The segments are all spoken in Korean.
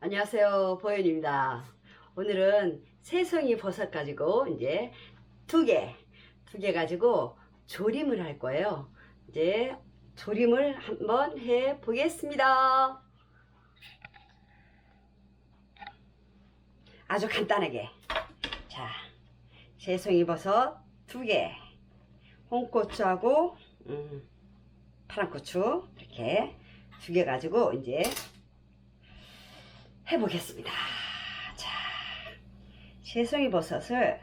안녕하세요. 보현입니다. 오늘은 새송이 버섯 가지고 이제 두 개, 두 개 가지고 조림을 할 거예요. 이제 조림을 한번 해 보겠습니다. 아주 간단하게. 자, 새송이 버섯 두 개, 홍고추하고 음, 파란 고추 이렇게 두 개 가지고 이제 해보겠습니다. 자, 새송이 버섯을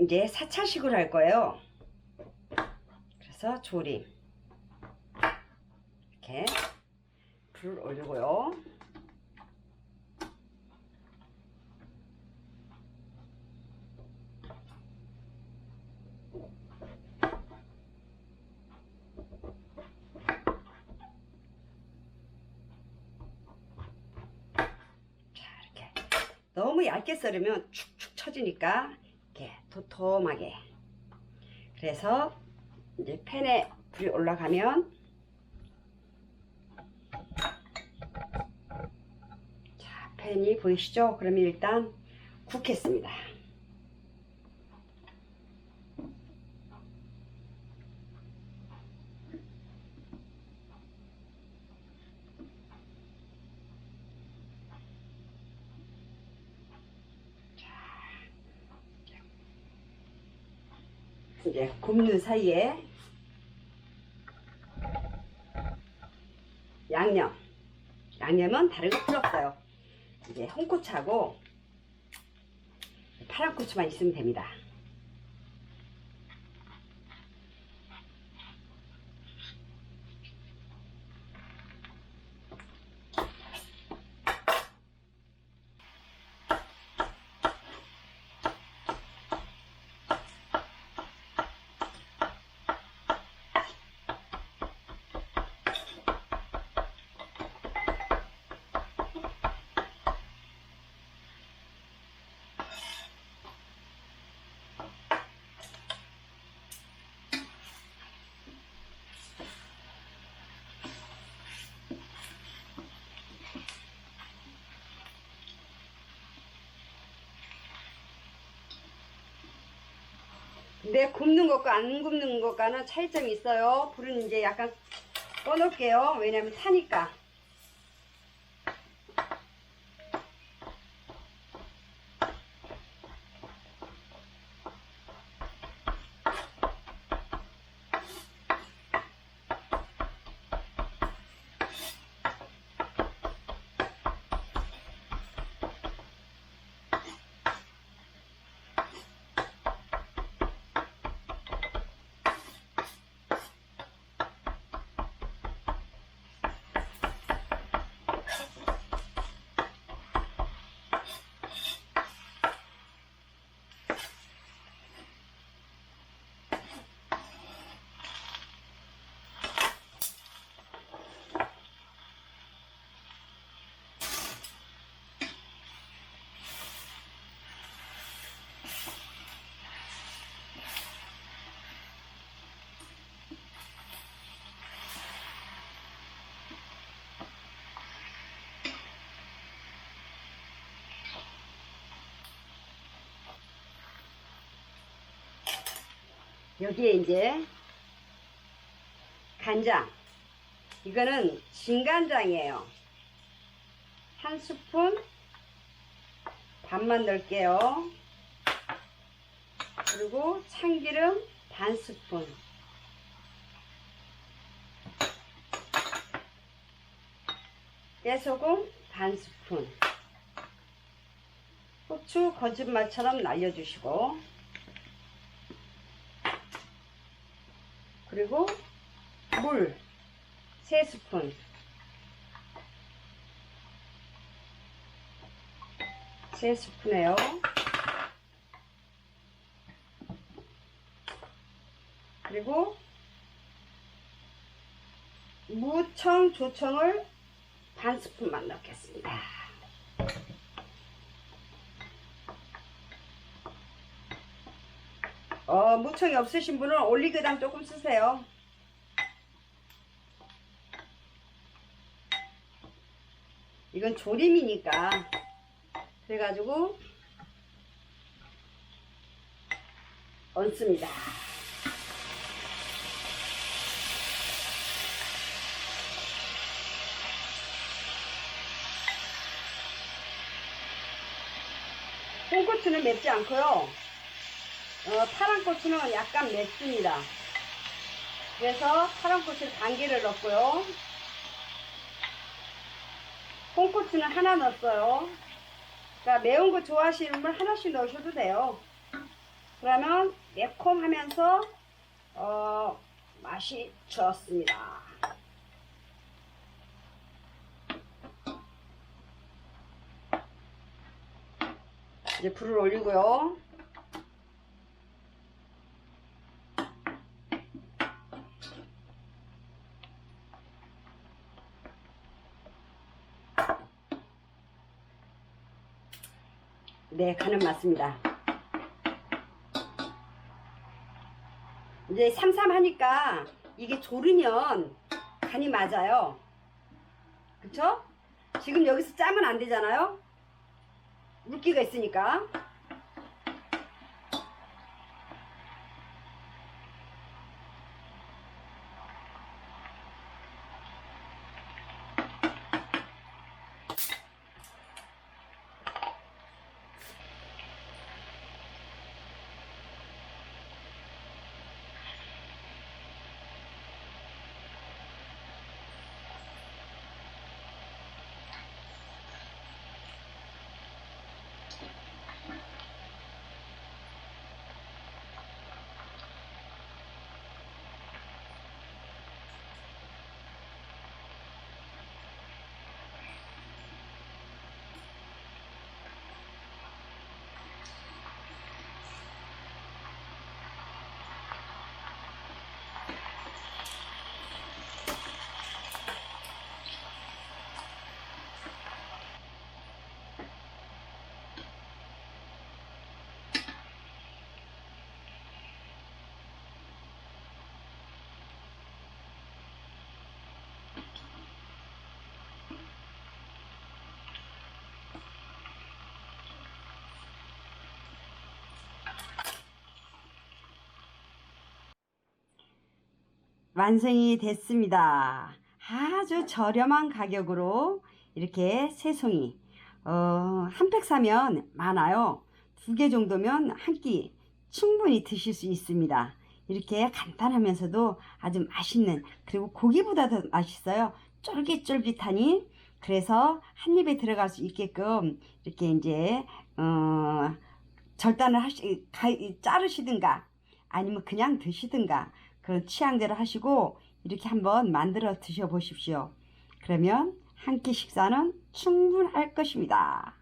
이제 사차식으로 할 거예요. 그래서 조림 이렇게 불을 올리고요. 자, 이렇게 너무 얇게 썰으면 축축 처지니까 이렇게 도톰하게. 그래서 이제 팬에 불이 올라가면 자, 팬이 보이시죠? 그러면 일단 굽겠습니다. 이제 굽는 사이에 양념. 양념은 다른 거 필요 없어요. 이제 홍고추하고 파란 고추만 있으면 됩니다 근데 굽는 것과 안 굽는 것과는 차이점이 있어요. 불은 이제 약간 꺼놓을게요. 왜냐면 타니까 여기에 이제 간장. 이거는 진간장이에요. 한 스푼 반만 넣을게요. 그리고 참기름 반 스푼. 깨소금 반 스푼. 후추 거짓말처럼 날려주시고 그리고 물 3스푼 세스푼에요 그리고 무청, 조청을 반 스푼만 넣겠습니다. 어, 무청이 없으신 분은 올리고당 조금 쓰세요. 이건 조림이니까 그래가지고 얹습니다. 홍고추는 맵지 않고요. 어, 파란 고추는 약간 맵습니다. 그래서 파란 고추를 반 개를 넣고요. 홍고추는 하나 넣었어요. 그러니까 매운 거 좋아하시는 분 하나씩 넣으셔도 돼요. 그러면 매콤하면서 어, 맛이 좋습니다. 이제 불을 올리고요. 네, 간은 맞습니다. 이제 삼삼하니까 이게 졸으면 간이 맞아요. 그쵸? 지금 여기서 짜면 안 되잖아요? 물기가 있으니까. 완성이 됐습니다. 아주 저렴한 가격으로 이렇게 새송이 어, 한 팩 사면 많아요. 두 개 정도면 한 끼 충분히 드실 수 있습니다. 이렇게 간단하면서도 아주 맛있는 그리고 고기보다 더 맛있어요. 쫄깃쫄깃하니 그래서 한 입에 들어갈 수 있게끔 이렇게 이제 어, 절단을 하시 가, 자르시든가 아니면 그냥 드시든가 그런 취향대로 하시고 이렇게 한번 만들어 드셔 보십시오. 그러면 한 끼 식사는 충분할 것입니다.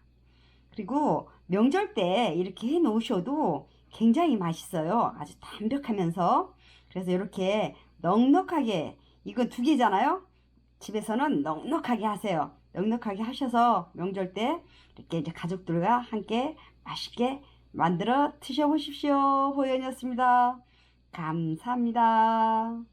그리고 명절 때 이렇게 해 놓으셔도 굉장히 맛있어요. 아주 담백하면서. 그래서 이렇게 넉넉하게, 이건 두 개잖아요? 집에서는 넉넉하게 하세요. 넉넉하게 하셔서 명절 때 이렇게 이제 가족들과 함께 맛있게 만들어 드셔 보십시오. 호연이었습니다. 감사합니다.